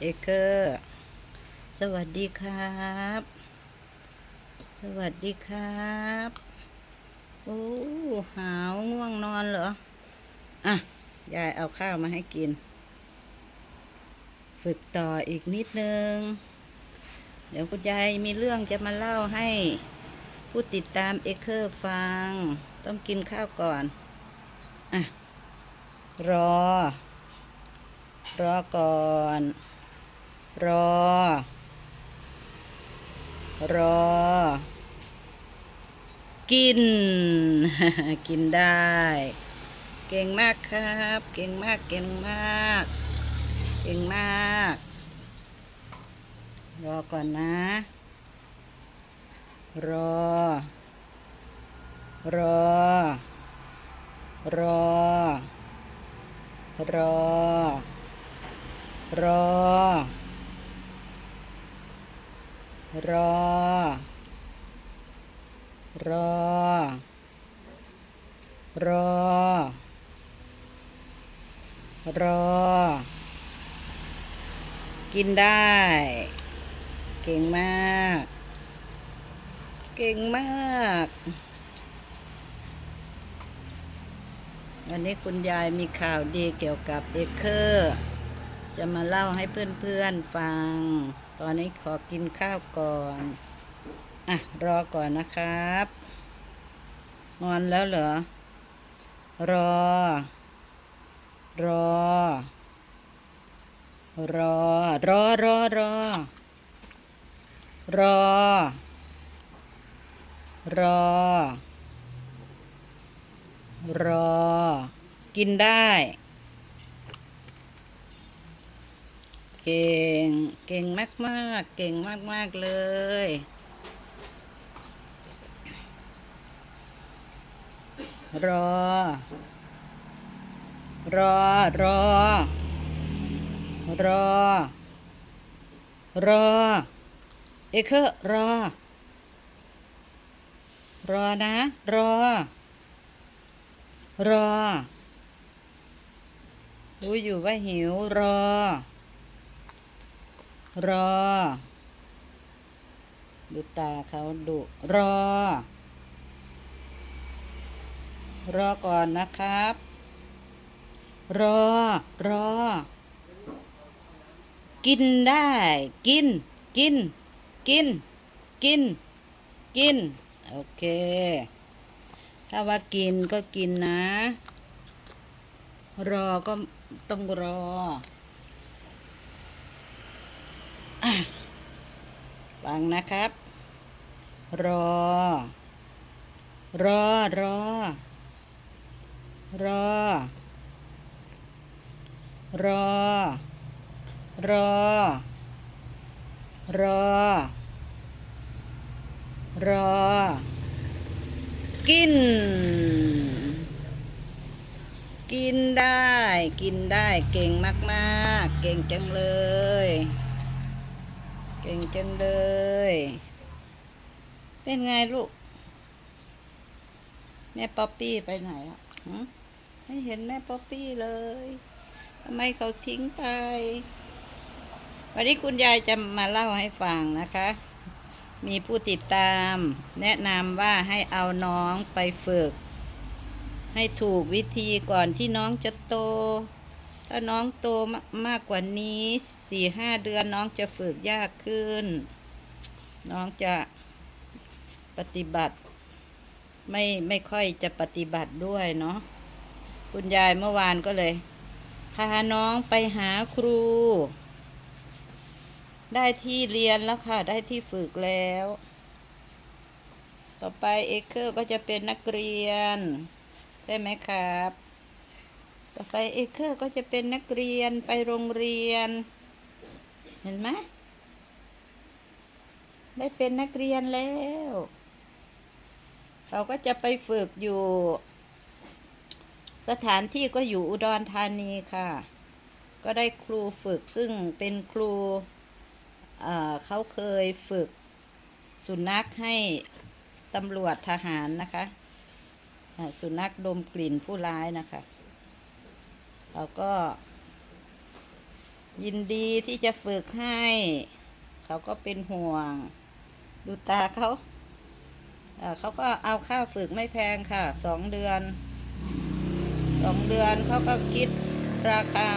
เอเคอร์ สวัสดีครับ สวัสดีครับโอ้หาวง่วงนอนเหรอ อะ ยายเอาข้าวมาให้กิน ฝึกต่ออีกนิดนึง เดี๋ยวคุณยายมีเรื่องจะมาเล่าให้ ผู้ติดตามเอเคอร์ฟัง ต้องกินข้าวก่อน อะ รอ รอก่อน รอ รอ กิน กินได้ เก่งมากครับ เก่งมาก เก่งมาก เก่งมาก รอก่อนนะ รอ รอ รอ รอรอ รอ รอ รอ รอ กินได้ เก่งมาก เก่งมากวันนี้คุณยายมีข่าวดีเกี่ยวกับเอเคอร์ จะมาเล่าให้เพื่อนๆฟัง ตอนนี้ขอกินข้าวก่อน อะ รอก่อนนะครับนอนแล้วเหรอ รอ รอ รอ รอ รอ รอ รอ รอ รอ กินได้ เก่ง เก่งมากมากเก่งมากมากเลย รอ รอ รอ รอ รอ เอเคอร์รอรอนะ รอ รอรู้อยู่ว่าหิวรอ รอ ดูตาเขาดุรอ รอก่อนนะครับ รอ รอ กินได้ กิน กิน กิน กิน กิน โอเค ถ้าว่ากินก็กินนะ รอก็ต้องรอ ฟังนะครับ รอ รอ รอ รอ รอ รอ รอ รอ กิน กินได้ กินได้ เก่งมาก ๆ เก่งจังเลย เก่งจังเลย เป็นไงลูก แม่ป๊อปปี้ไปไหนอะไม่เห็นแม่ป๊อปปี้เลยทำไมเขาทิ้งไป วันนี้คุณยายจะมาเล่าให้ฟังนะคะ มีผู้ติดตาม แนะนำว่าให้เอาน้องไปฝึก ให้ถูกวิธีก่อนที่น้องจะโต ถ้าน้องโตมามากกว่านี้สี่ห้าเดือนน้องจะฝึกยากขึ้น น้องจะปฏิบัติ ไม่ไม่ค่อยจะปฏิบัติด้วยเนาะคุณยายเมื่อวานก็เลย พาน้องไปหาครู ได้ที่เรียนแล้วค่ะ ได้ที่ฝึกแล้ว ต่อไปเอเคอร์ก็จะเป็นนักเรียน ใช่ไหมครับ ต่อไปเอเคอร์ก็จะเป็นนักเรียนไปโรงเรียน เห็นไหมได้เป็นนักเรียนแล้ว เราก็จะไปฝึกอยู่ สถานที่ก็อยู่อุดรธานีค่ะ ก็ได้ครูฝึกซึ่งเป็นครูเขาเคยฝึกสุนัขให้ตำรวจทหารนะคะ สุนัขดมกลิ่นผู้ร้ายนะคะ เราก็ ยินดีที่จะฝึกให้ เขาก็เป็นห่วง ดูตาเขาเอ่อเขาก็เอาค่าฝึกไม่แพงค่ะสองเดือนสองเดือนเขาก็คิดราคา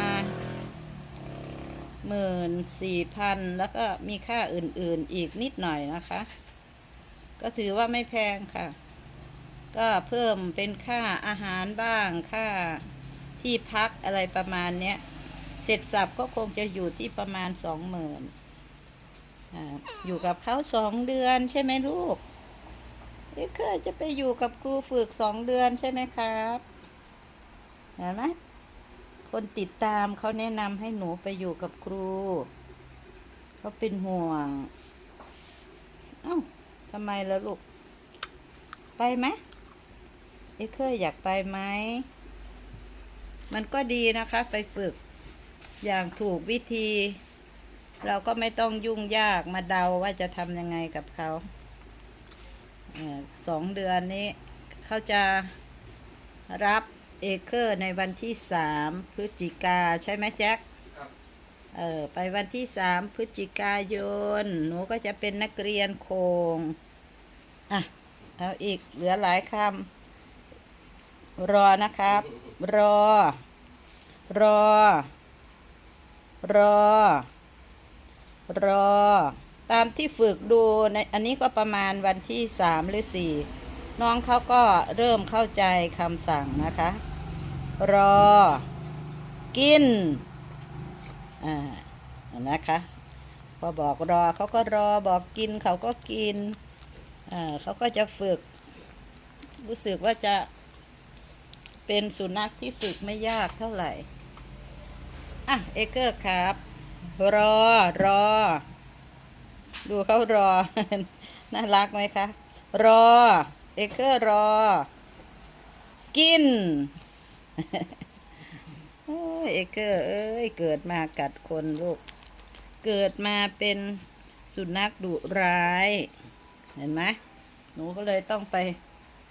หมื่นสี่พันแล้วก็มีค่าอื่นๆอีกนิดหน่อยนะคะ ก็ถือว่าไม่แพงค่ะ ก็เพิ่มเป็นค่าอาหารบ้างค่า ที่พักอะไรประมาณเนี้ย เสร็จสับก็คงจะอยู่ที่ประมาณสองหมื่นอยู่กับเขาสองเดือนใช่ไหมลูกเอ๊ะเคยจะไปอยู่กับครูฝึกสองเดือนใช่ไหมครับเห็นไหมคนติดตามเขาแนะนำให้หนูไปอยู่กับครูเขาเป็นห่วง เอ้าทำไมล่ะลูก ไปไหมเอ๊ะเคยอยากไปไหม มันก็ดีนะคะไปฝึกอย่างถูกวิธี เราก็ไม่ต้องยุ่งยากมาเดาว่าจะทำยังไงกับเขาเอ่อสองเดือนนี้เขาจะรับเอเคอร์ในวันที่สามพฤศจิกาใช่ไหมแจ็คครับเออไปวันที่สามพฤศจิกายน หนูก็จะเป็นนักเรียนโคงอะ เอาอีกเหลือหลายคำรอนะครับ รอ รอ รอ รอ ตามที่ฝึกดูในอันนี้ก็ประมาณวันที่สามหรือสี่น้องเขาก็เริ่มเข้าใจคำสั่งนะคะ รอ กิน อ่า นะคะ พอบอกรอเขาก็รอบอกกินเขาก็กิน อ่าเขาก็จะฝึก รู้สึกว่าจะ เป็นสุนัขที่ฝึกไม่ยากเท่าไหร่ อะ เอเกอร์ครับ รอรอ ดูเขารอ น่ารักไหมคะ รอ เอเกอร์รอ กินเอเกอร์เอ้ย เกิดมากัดคนลูก เกิดมาเป็นสุนัขดุร้าย เห็นไหมหนูก็เลยต้องไป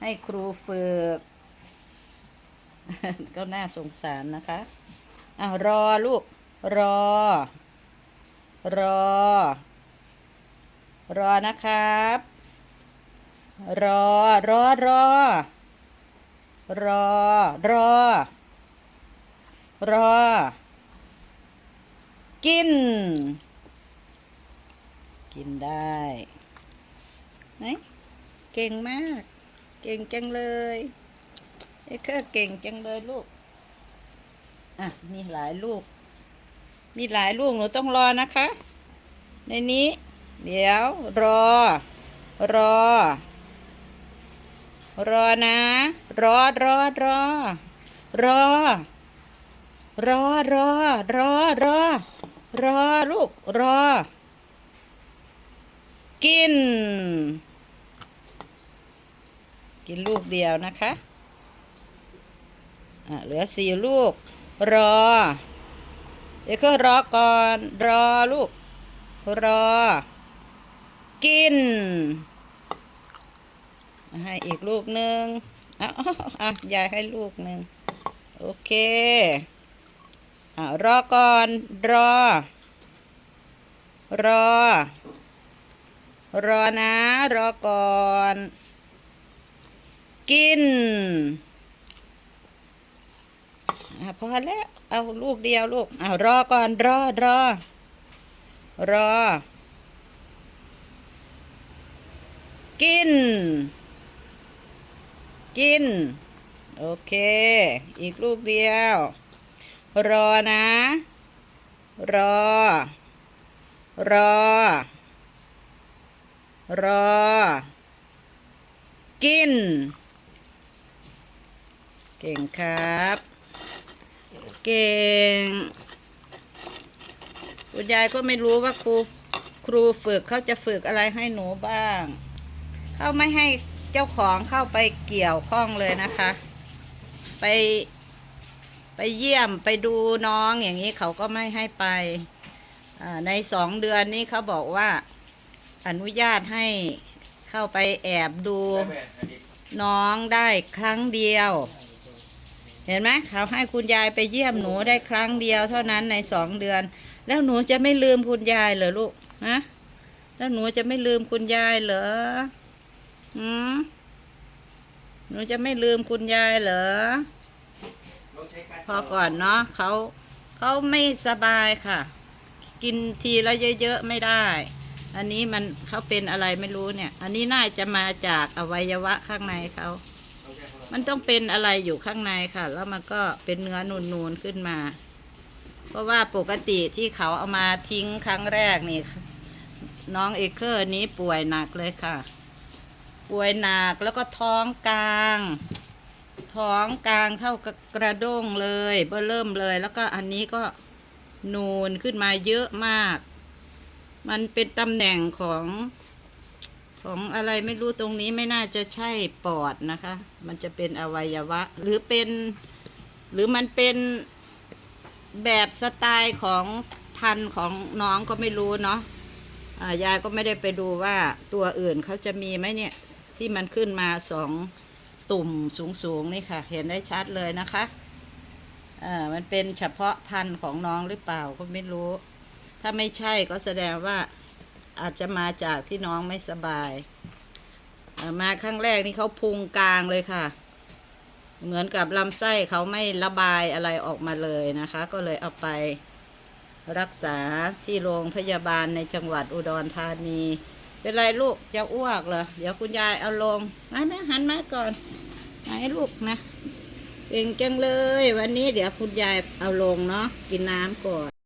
ให้ครูฝึก ก็น่าสงสารนะคะอ้ารอลูก รอ รอ รอนะครับ รอ รอ รอ รอ รอ รอ กิน กินได้ไหนเก่งมาก เก่งจังเลย เอเคอร์เก่งจังเลยลูก อะ มีหลายลูก มีหลายลูกหนูต้องรอนะคะ ในนี้ เดี๋ยว รอ รอ รอนะ รอรอรอ รอ รอรอรอรอรอลูก รอ กิน กินลูกเดียวนะคะ เหลือสี่ลูก รอเดี๋ยวก็รอก่อน รอลูก รอ กิน ให้อีกลูกหนึ่งอะอะยายให้ลูกหนึ่งโอเคอะรอก่อน รอ รอ รอนะ รอก่อน กิน อะพอแล้ว เอาลูกเดียวลูกเอารอก่อนรอรอ รอ กิน กิน โอเค อีกลูกเดียว รอนะ รอ รอ รอ กิน เก่งครับ เก่ง คุณยายก็ไม่รู้ว่าครูครูฝึกเขาจะฝึกอะไรให้หนูบ้าง เขาไม่ให้เจ้าของเข้าไปเกี่ยวข้องเลยนะคะ ไปไปเยี่ยมไปดูน้องอย่างนี้เขาก็ไม่ให้ไป ในสองเดือนนี้เขาบอกว่าอนุญาตให้เข้าไปแอบดูน้องได้ครั้งเดียว เห็นไหมเขาให้คุณยายไปเยี่ยมหนูได้ครั้งเดียวเท่านั้นในสองเดือน แล้วหนูจะไม่ลืมคุณยายเหรอลูกฮะแล้วหนูจะไม่ลืมคุณยายเหรอหืมหนูจะไม่ลืมคุณยายเหรอพอก่อนเนาะเขาเขาไม่สบายค่ะ กินทีละเยอะๆไม่ได้ อันนี้มันเขาเป็นอะไรไม่รู้เนี่ย อันนี้น่าจะมาจากอวัยวะข้างในเขา มันต้องเป็นอะไรอยู่ข้างในค่ะ แล้วมันก็เป็นเนื้อนูนๆขึ้นมา เพราะว่าปกติที่เขาเอามาทิ้งครั้งแรกนี่น้องเอเคอร์นี้ป่วยหนักเลยค่ะ ป่วยหนักแล้วก็ท้องกลาง ท้องกลางเท่ากับกระด้งเลยเบ้อเริ่มเลย แล้วก็อันนี้ก็นูนขึ้นมาเยอะมาก มันเป็นตำแหน่งของ ของอะไรไม่รู้ตรงนี้ไม่น่าจะใช่ปอดนะคะ มันจะเป็นอวัยวะ หรือเป็น หรือมันเป็นแบบสไตล์ของพันธุ์ของน้องก็ไม่รู้เนาะยายก็ไม่ได้ไปดูว่าตัวอื่นเขาจะมีไหมเนี่ย ที่มันขึ้นมาสองตุ่มสูงๆนี่ค่ะ เห็นได้ชัดเลยนะคะอ่ามันเป็นเฉพาะพันธุ์ของน้องหรือเปล่าก็ไม่รู้ ถ้าไม่ใช่ก็แสดงว่า อาจจะมาจากที่น้องไม่สบาย มาครั้งแรกนี่เขาพุงกลางเลยค่ะ เหมือนกับลำไส้เขาไม่ระบายอะไรออกมาเลยนะคะ ก็เลยเอาไปรักษาที่โรงพยาบาลในจังหวัดอุดรธานี เป็นไรลูกจะอ้วกเหรอ เดี๋ยวคุณยายเอาลงมานะหันมาก่อนไหนลูกนะเก่งจังเลย วันนี้เดี๋ยวคุณยายเอาลงเนาะกินน้ำก่อน